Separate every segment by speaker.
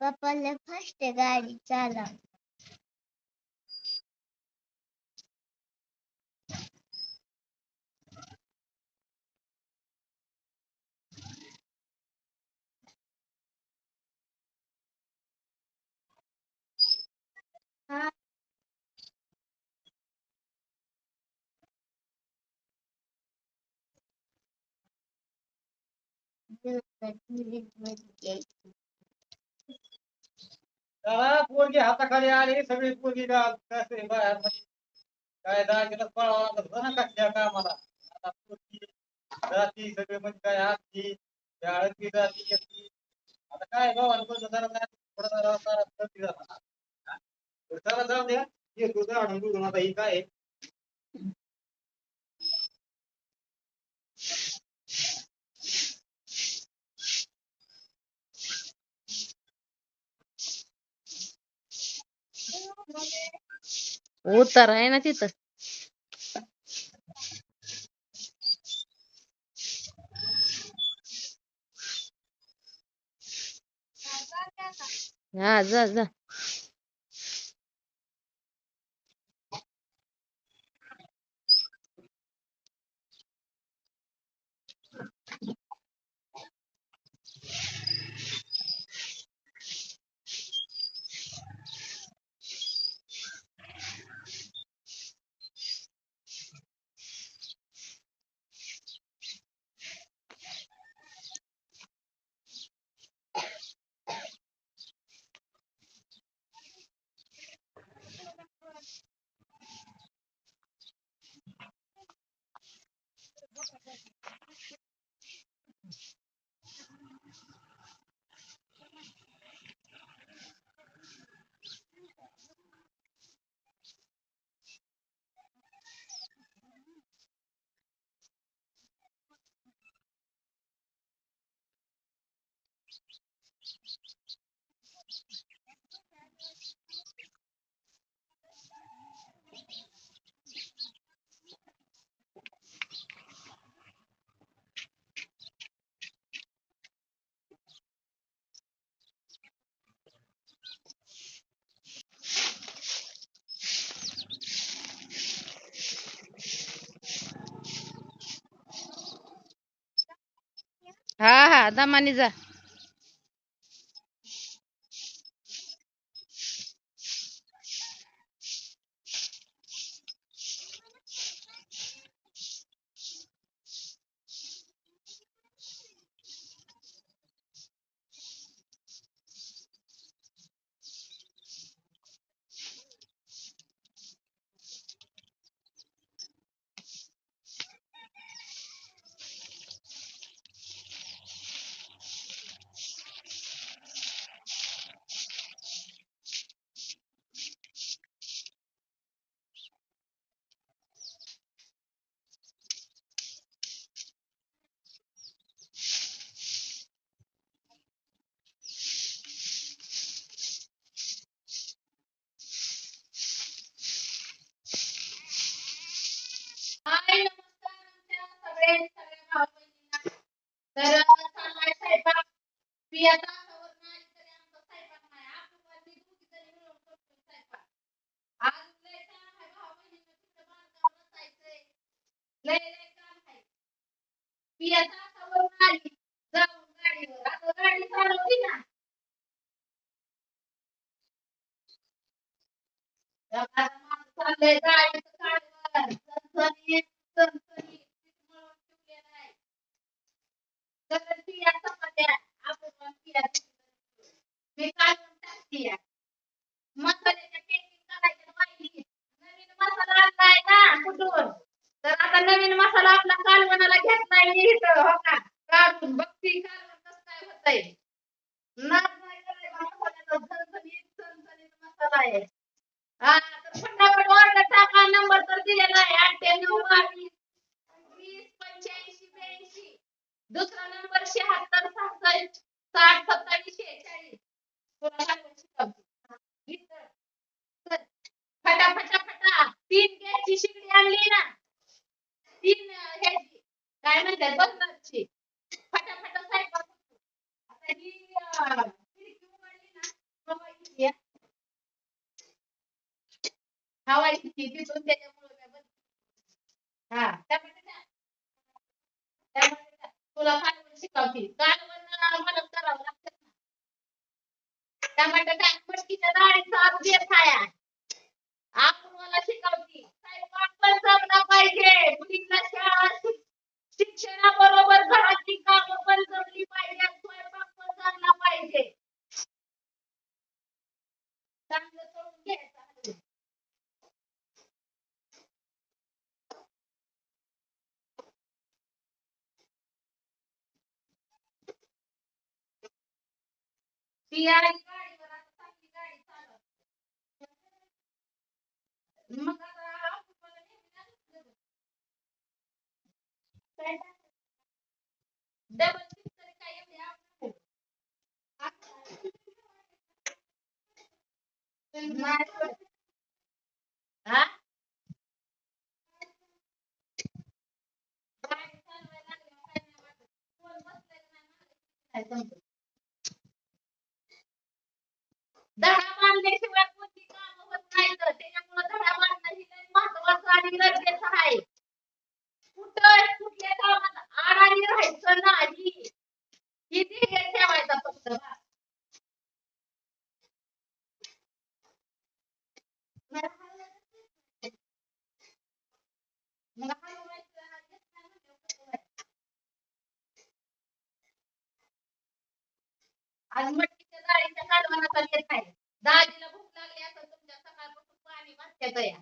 Speaker 1: पप्पाला फर्स्ट गाडी चालव.
Speaker 2: पोरगी हाताखाली आली सगळी पोरगी काय बाहेर म्हणजे काय दाखिला पळावा लागत ना कामाला आता पोरगी जाती सगळे म्हणजे काय आजची शाळेतली जाती येती आता काय भावानं बोलतो जरा थोडा जरा जरा जाऊ द्या येतो जाणून बुडून आता ही काय
Speaker 3: उतार आहे ना तिथं हा जा जा हा हा दमानी जा
Speaker 4: हाय नमस्कार आमच्या सगळे सगळ्या भाऊ बहिणींना तर चाललाय स्वयंपाक मी आता आवरून आली तरी आमचा स्वयंपाक नाही आपण मी दोघी जणी मिळून करतोय स्वयंपाक आज लय काम आहे भाऊ बहिणींना तिथं बांधकाम बसायचंय लय लय काम आहे मी आता आवरून आली जाऊन गाडीवर आता गाडी चालवली ना चाललंय गाडीचं काढलं चणचणीत तीन गॅसची शिगडी आणली ना तीन अं, ह्याची काय म्हणतात बसणारची फटाफट स्वयंपाक होतो. आता ही अं, खिडकी उघडली ना हवा येते. हवा येते तिथून त्याच्यामुळे काय बंद. हा टमाटर टाक. टमाटर टाक. तुला कालवण शिकवते कालवण मला करावं लागतं ना. टमाटर टाक मटकीच्या डाळीचा बेस खाया आपण मला शिकवते. पण जमला पाहिजे. मुलींना शाळा शिक्षणाबरोबर घरातली कामं पण जमली पाहिजे. स्वयंपाक पण जमला पाहिजे. चांगलं करून घ्यायचं हलवून. ती आली समजत. धडा बांधल्याशिवाय कोणती कामं होत नाहीत त्याच्यामुळे धडा बांधणं ही लई आणि गरजेचं आहे कुठं कुठल्या कामात अडाणी राहायचं नाही ही ध्येय ठेवायचा फक्त बस. मला हलवायचं नाही. येत आज मटकीच्या डाळीच्या कालवणाचा बेत आहे दाजीला भूक लागली असं तुमच्या सकाळपासून पाणी भाजत्यात या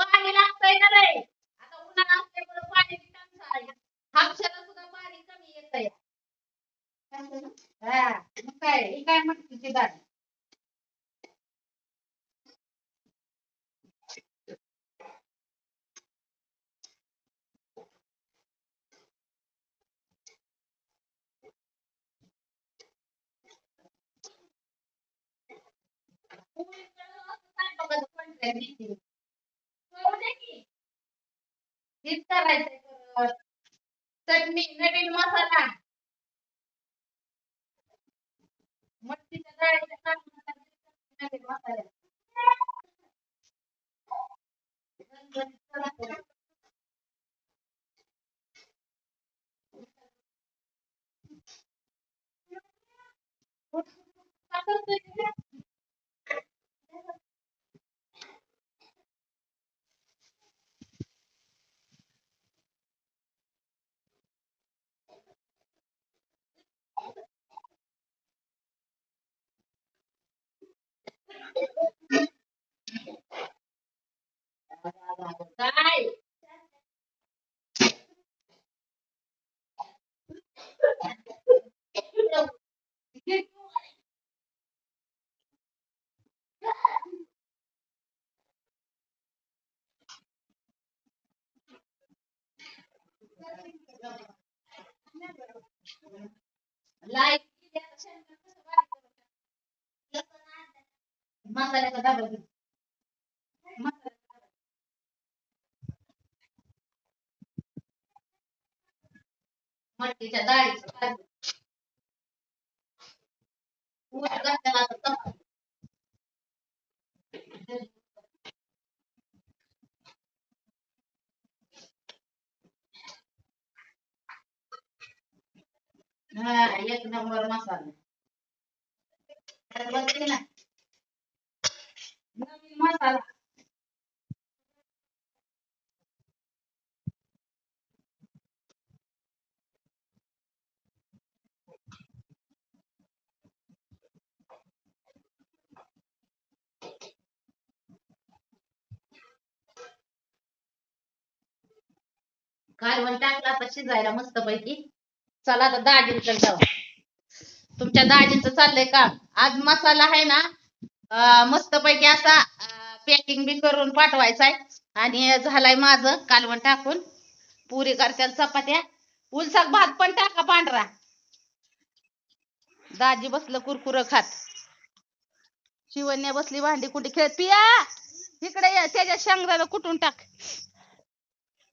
Speaker 4: पाणी लागतंय ना रे आता उन्हाळा असल्यामुळे पाण्याची टंचाई हापशाला सुद्धा पाणी कमी येतंय हा मग काय ही काय मटकीची डाळ हेच करायचंय परत. चटणी नवीन मसाला. मटकीच्या डाळीच्या नवीन मसाला परत. काय करतोय ते? काय लाइट मसाल्याचा डबा घे. मटकीच्या ऊस हा एक नंबर मसाला. बघते ना नवीन मसाला. कालवण टाकला आता शिजायला मस्त पैकी चला आता दाजींकडे जाऊ. तुमच्या दाजींचं चाललंय काम. आज मसाला आहे ना मस्त पैकी असा पॅकिंग बी करून पाठवायचा आहे. आणि झालाय माझं कालवण टाकून. पुरी करत्याल चपात्या. उलसाक भात पण टाका पांढरा. दाजी बसलं कुरकुर खात. शिवण्या बसली भांडी कुठे खेळत. पिया इकडे या त्याच्या शेंगदाणा कुठून टाक.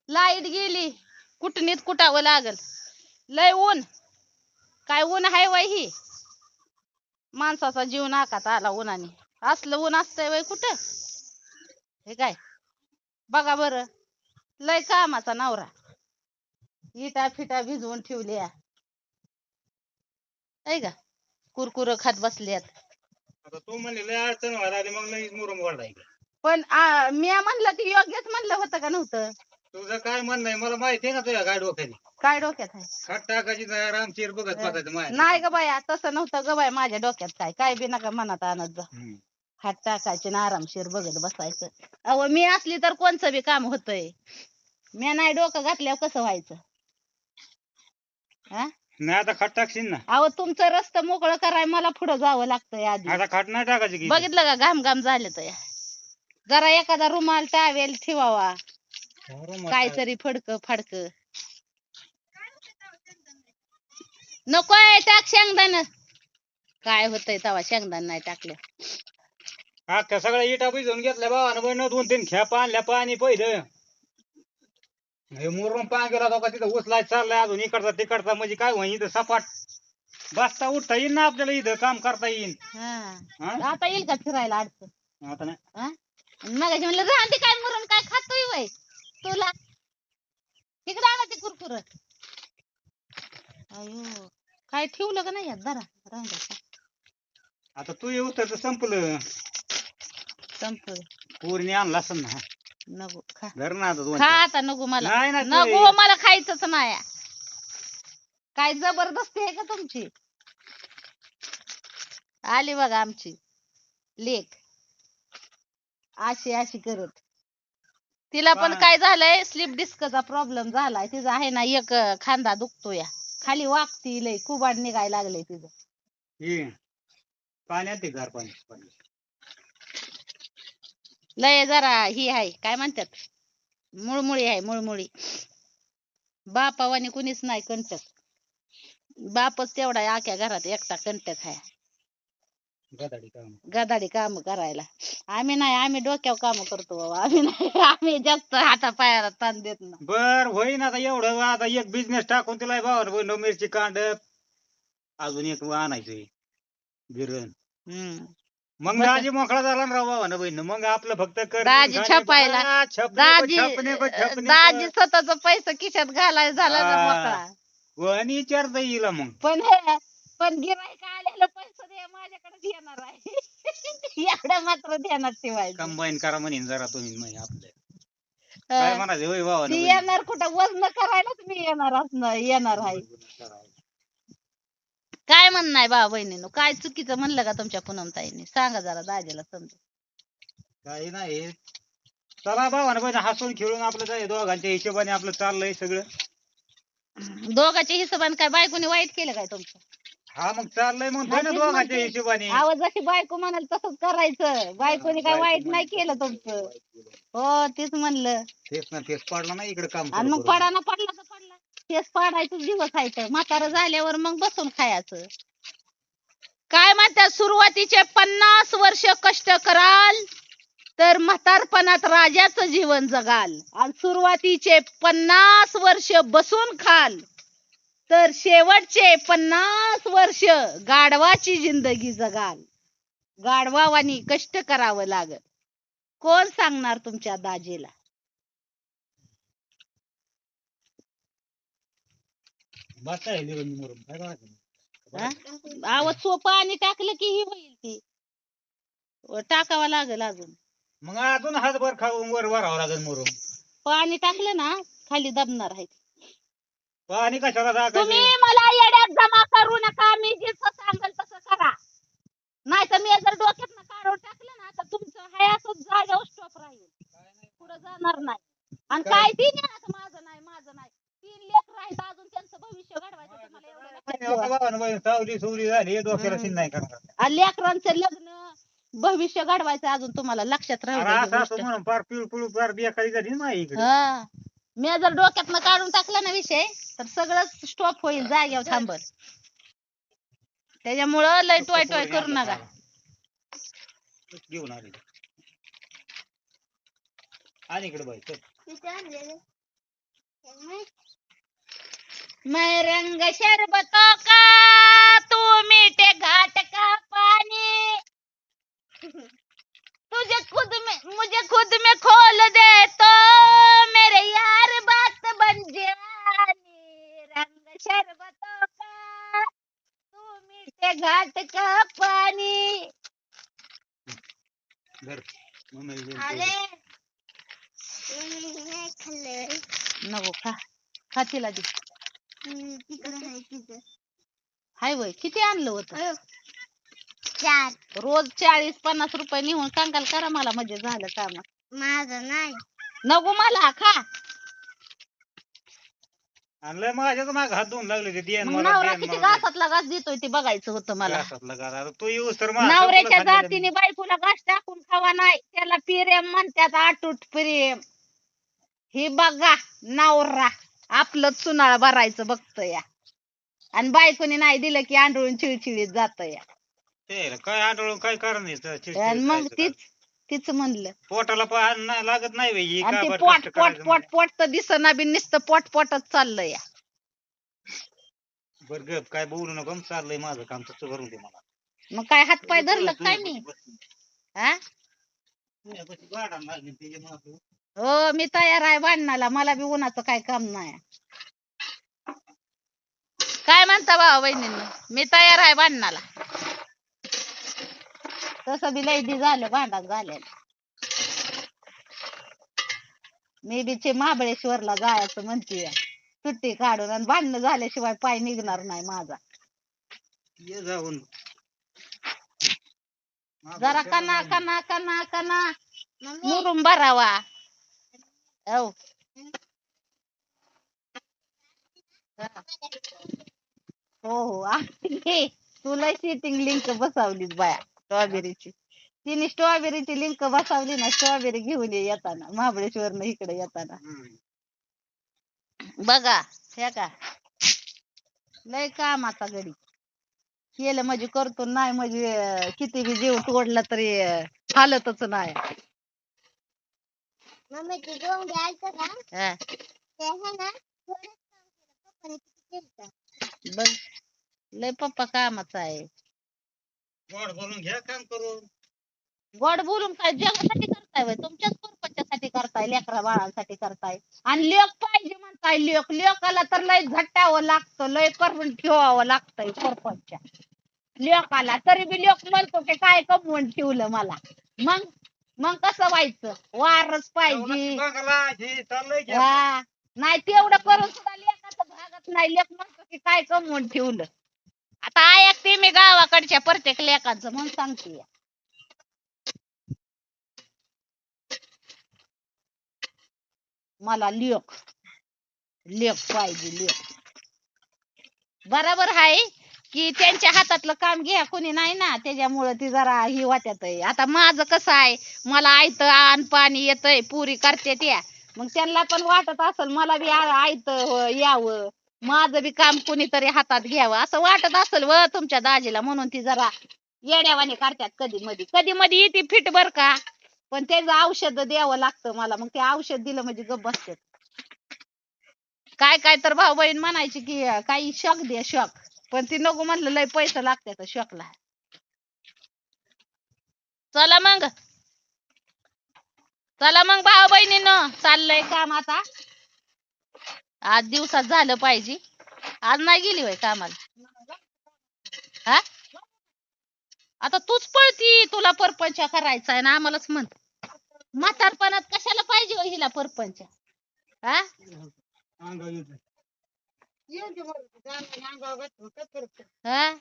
Speaker 4: लाइट गेली. कुठणीत कुटावं लागल. लय ऊन. काय ऊन हाय वय ही? माणसाचा जीव नाकात आला उन्हाने असलं ऊन असतंय वय कुठं? हे काय? बघा बर. लय कामाचा नवरा. इटा फिटा भिजवून ठेवल्या. आहे का कुरकुर खात बसल्यात.
Speaker 2: आता तू म्हणले लय अडचण व्हायला लागली मग लगेच मुरुम वाढायला
Speaker 4: पण आ, मी म्हणलं ते योग्यच म्हणलं होतं का नव्हतं?
Speaker 2: तुझं काय म्हणणं आहे? मला माहिती आहे ना तुझ्या काय डोक्याने
Speaker 4: काय डोक्यात आहे?
Speaker 2: खाट टाकायची बघत बसायचं
Speaker 4: नाही ग बाया तसं नव्हतं ग बाया माझ्या डोक्यात काय. काय बी नका मनात आणत जा. हात टाकायचे ना आरामशीर बघत बसायचं. अहो मी असली तर कोणचं बी काम होतंय? मी नाही डोकं घातल्यावर कसं व्हायचं? हा
Speaker 2: नाही आता खाट टाकशील ना.
Speaker 4: अहो तुमचं रस्ता मोकळं कराय मला पुढं जावं लागतंय आधी.
Speaker 2: आता खाट नाही टाकायची की
Speaker 4: बघितलं का? घाम घाम झाले तर. जरा एखादा रुमाल टावेल ठेवावा. काहीतरी फडक फाडक. नकोय टाक शेंगदाण. काय होतंय तवा शेंगदाण नाही टाकलं.
Speaker 2: अख्ख्या सगळ्या इटा भिजवून घेतल्या भावानं बहिण दोन तीन खेप आणल्या पाणी पहिलं. हे मुरुम पाणी गेला तो का तिथं उचलाय चाललाय अजून इकडचा तिकडचा म्हणजे काय होईन इथं सपाट. बसता उठता येईन ना आपल्याला इथं काम करता येईन.
Speaker 4: हा.
Speaker 2: हा?
Speaker 4: आता येईल का फिरायला अडचण
Speaker 2: आता नाही.
Speaker 4: हा? मगाशी म्हणलं राहते काय मुरून काय खातोय वय तुला. तिकडे आला ते कुरकुर. अयो. काय ठेवलं का नाही.
Speaker 2: आता तू येऊ तर संपलं.
Speaker 4: संपलं.
Speaker 2: पूर्णी आणला असेल ना.
Speaker 4: नको खा.
Speaker 2: धर ना आता दोन
Speaker 4: खा
Speaker 2: चार.
Speaker 4: आता नको मला.
Speaker 2: नाही ना
Speaker 4: नको मला खायचंच नाही. काय जबरदस्ती आहे का तुमची? आली बघा आमची. लेक अशी अशी करत. तिला पण
Speaker 2: पहा.
Speaker 4: काय झालंय? स्लिप डिस्कचा प्रॉब्लेम झालाय. तिचा आहे ना एक अं, खांदा दुखतो या खाली वागती लय कुबाड निघायला लागले तिचं
Speaker 2: हे पाण्यात ते गार पाणी. पाणी.
Speaker 4: लय जरा ही आहे काय म्हणतात? मुळमुळी आहे मुळमुळी. बापावानी कुणीच नाही कंटक बापच तेवढा आख्या घरात एकटा कंटक आहे.
Speaker 2: गदाडी काम.
Speaker 4: गदाडी काम करायला. आम्ही नाही आम्ही डोक्यावर काम करतो बाबा. आम्ही नाही आम्ही जास्त हाता पायाला ताण देत ना
Speaker 2: बर होईन आता एवढं. आता एक बिझनेस टाकून तिला बहिण मिरची कांडप अजून एक आणायचंय. गिरण
Speaker 4: हम्म.
Speaker 2: मग दाजी मोकळा झाला ना राव भावानं बहिण? मग आपलं फक्त कर.
Speaker 4: दाजी छापायला. दाजी दाजी. स्वतःच पैसा खिशात घालायला झाला ना
Speaker 2: हा.
Speaker 4: मोकळा.
Speaker 2: कोणी विचारता येईल मग?
Speaker 4: पण हे पण गिराईक आलेलं पैसे दे माझ्याकडे येणार आहे. एवढं मात्र ध्यानात ठेवायचं
Speaker 2: कंबाईन करा म्हणेन जरा तुम्ही म्हणे आपलं. काय
Speaker 4: हा.
Speaker 2: म्हणायचं होय भावानं
Speaker 4: ती? येणार कुठं? वजन करायलाच मी येणार असणार येणार आहे. काय म्हणणं आहे भावा बहिणीनं? काय चुकीचं म्हणलं का तुमच्या पूनमताईने सांगा जरा दाजीला समजा
Speaker 2: काही नाही. चला भावानं बहिण हसून खेळून आपलं जाय दोघांच्या हिशोबाने आपलं चाललंय सगळं.
Speaker 4: दोघांच्या हिशोबाने काय बायकोने वाईट केलं काय तुमचं?
Speaker 2: हा मग चाललंय मग
Speaker 4: हा,
Speaker 2: ना दोघांच्या. हिशोबाने.
Speaker 4: आवाज जशी बायको म्हणाल तसंच करायचं. बायकोने काय वाईट नाही केलं तुमचं. हो तेच म्हणलं.
Speaker 2: तेच ना तेच पडला ना इकडे काम
Speaker 4: आणि मग. पडा ना पडला तर पडला. तेच पाडायचं दिवस आहे तर. म्हातारं झाल्यावर मग बसून खायचं. काय म्हणतात सुरुवातीचे पन्नास वर्ष कष्ट कराल तर म्हातारपणात राजाचं जीवन जगाल. आणि सुरुवातीचे पन्नास वर्ष बसून खाल. तर शेवटचे पन्नास वर्ष गाढवाची जिंदगी जगाल. गाढवावानी कष्ट करावं लागल. कोण सांगणार तुमच्या दाजीला? अहो सोपं आणि टाकलं की ही होईल ती. टाकावं लागेल अजून.
Speaker 2: मग अजून हातभर खाऊन वर वरावं लागेल मुरुम
Speaker 4: पाणी टाकलं ना खाली दबणार आहे
Speaker 2: पाणी कशाला
Speaker 4: तुम्ही
Speaker 2: टाकायचं
Speaker 4: मला येड्यात जमा करू नका मी जसं सांगेल तसं करा नाही तर मी जर डोक्यात काढून टाकलं ना तर तुमचं हाय असं जागेवर स्टॉप राहील पुढे जाणार नाही आणि
Speaker 2: काय?
Speaker 4: काय ती नाही आता माझं नाही माझं नाही तीन लेकर आहेत अजून त्यांचं भविष्य घडवायचं तुम्हाला एवढं लक्षात ठेवा.
Speaker 2: आता भावानं बहिण सावली सुवली झाली डोक्याला
Speaker 4: हम्म.
Speaker 2: शिन नाही करणार
Speaker 4: आणि लेकरांचं लग्न भविष्य घडवायचं अजून तुम्हाला लक्षात राहू
Speaker 2: अरे
Speaker 4: द्या
Speaker 2: असं
Speaker 4: ही
Speaker 2: असं
Speaker 4: गोष्ट.
Speaker 2: म्हणून फार पिळू पिळू फार बेकारी झाली ना इकडे
Speaker 4: हा मी जर डोक्यातनं काढून टाकला ना विषय तर सगळं स्टॉप होईल. जागेवर थांबल. त्याच्यामुळं लय टोय टोय करू नका.
Speaker 2: घेऊन आली. आणि इकडे बाई चल.
Speaker 4: मैं रंग शरबतों का? तू मीठे घाट का पानी तुझे खुद में मुझे खुद में खोल दे तो मेरे यार बात बन जानी रंग शरबतों का तू मीठे घाट का पानी.
Speaker 1: अरे
Speaker 4: नको खा खा तिला दे।
Speaker 1: तिथं
Speaker 4: हाय वय किती आणलं होतं?
Speaker 1: चार.
Speaker 4: रोज चाळीस पन्नास रुपये निघून सांगाल करा मला म्हणजे झालं काम.
Speaker 1: माझं नाही.
Speaker 4: नको मला खा.
Speaker 2: आणलंय माझ्याच माग हात धुवून लागले ते देन
Speaker 4: मग
Speaker 2: मला
Speaker 4: नवरा
Speaker 2: देन
Speaker 4: किती
Speaker 2: मला.
Speaker 4: घासातला घास देतोय ते बघायचं होतं मला.
Speaker 2: घासातला घास. आता तू येऊस तर
Speaker 4: नवऱ्याच्या
Speaker 2: संपलं खाल्लेलं
Speaker 4: जातीने बायकोला घास टाकून खावा नाही त्याला प्रेम म्हणतात आटूट प्रेम. ही बघा नवरा आपलं चुनाळ भरायचं बघत या आणि बायकोने नाही दिलं की आंधळून चिळचिळीत जात या
Speaker 2: ते काय आठवलं काय कारण आहे चिडचिड
Speaker 4: आणि मग
Speaker 2: करायचं
Speaker 4: तीच तीच म्हणलं.
Speaker 2: का? पोटाला पण नाही लागत नाही बाई ही
Speaker 4: आणि
Speaker 2: का
Speaker 4: ते पोट
Speaker 2: कष्ट
Speaker 4: पोट
Speaker 2: करायचं
Speaker 4: पोट पोट तर दिसना बी नुसतं पोट पोटच चाललं या.
Speaker 2: बरं गप काय बोलू नको हं, चाललंय माझं काम तसं करून दे मला.
Speaker 4: मग काय हात पाय धरलं काय
Speaker 2: तुझ्या
Speaker 4: मी?
Speaker 2: बस.
Speaker 4: हा हो मी तयार आहे भांडणाला मला बी उन्हाचं काय काम नाही. काय म्हणता भाऊ बहिणींनो? मी तयार आहे भांडणाला. तसं बी लय दी झालं भांडण झालेलं. मी बीचे महाबळेश्वरला जायचं म्हणतीये. सुट्टी काढून आणि भांडणं झाल्याशिवाय पाय निघणार नाही माझा.
Speaker 2: ये जाऊन
Speaker 4: जरा कना कना कना कना मुरुम भरावा. हो हा. हो आहे. तुला सिटिंग लिंक बसवलीच बाया. स्ट्रॉबेरीची तिने स्ट्रॉबेरीची लिंक बसवली ना स्ट्रॉबेरी घेऊन ये येताना महाबळेश्वर इकडे येताना. बघा हे का? लय कामाचा गडी केलं म्हणजे करतो नाही म्हणजे किती बी जीव तोडला तरी हालतच नाही. बघ लय पप्पा कामाचा आहे.
Speaker 2: गोड बोलून घ्या काम करून
Speaker 4: गोड बोलून काय जगासाठी करताय व्हय? तुमच्याच परपंचासाठी करताय लेकरा बाळांसाठी करताय. आणि लेख पाहिजे म्हणताय लेख लेखाला तर लय झटावं लागतं लय करून ठेवावं लागतंय परपंच. लेखाला तरी बी लेख म्हणतो की काय कमवून ठेवलं मला? मग मग कसं व्हायचं? वारच पाहिजे.
Speaker 2: बघायला हे चाललंय की
Speaker 4: हा. नाही तेवढं करून सुद्धा लेखाचं भागत नाही. लेख म्हणतो की काय कमवून ठेवलं? आता ऐकते मी गावाकडच्या प्रत्येक लेखाचं म्हणून सांगते. मला लेख लेख पाहिजे लेख. बरोबर आहे की त्यांच्या हातातलं काम घ्या कोणी नाही ना त्याच्यामुळं ती जरा ही वाटत आहे. आता माझं कसं आहे मला आयत आण पाणी येतंय पुरी करते त्या. मग त्यांना पण वाटत असेल मला बी आयत हो, यावं. माझं बी काम कोणीतरी हातात घ्यावं. असं वाटत असेल व तुमच्या दाजीला म्हणून ती जरा येड्यावाने काढतात कधी मधी. कधी मधी येते फिट बर का? पण त्याचं औषध द्यावं लागतं मला. मग ते औषध दिलं म्हणजे गप बसत. काय काय तर भाऊ बहीण म्हणायची की काही शॉक दे शॉक पण ती नको म्हणलं लय पैसे लागतात शॉकला चला मग. चला मग भाऊ बहिणीनं चाललंय काम आता. आज दिवसात झालं पाहिजे. आज नाही गेली वय कामाला. हा? आता तूच पळती तुला परपंच करायचा आहे ना आम्हालाच म्हण. म्हातारपणात कशाला पाहिजे हो हिला परपंच? हा? हा?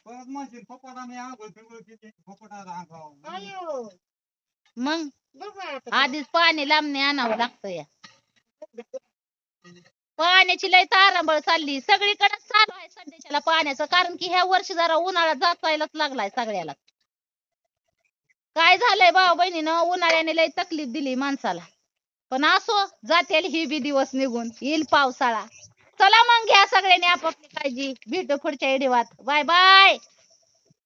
Speaker 4: मग? आधीच पाणी लांबणे आणावं लागतं या. पाण्याची लय तारांबळ चालली. सगळीकडे चालू आहे सध्याच्याला पाण्याचं. कारण की ह्या वर्षी जरा उन्हाळा जातायलाच लागलाय सगळ्याला. काय झालंय भाऊ बहिणीनं? उन्हाळ्याने लय तकलीफ दिली माणसाला. पण असो जातील ही बी दिवस निघून. येईल पावसाळा. चला मग घ्या सगळ्यांनी आपापली काळजी. भेटू पुढच्या इडीवात बाय बाय!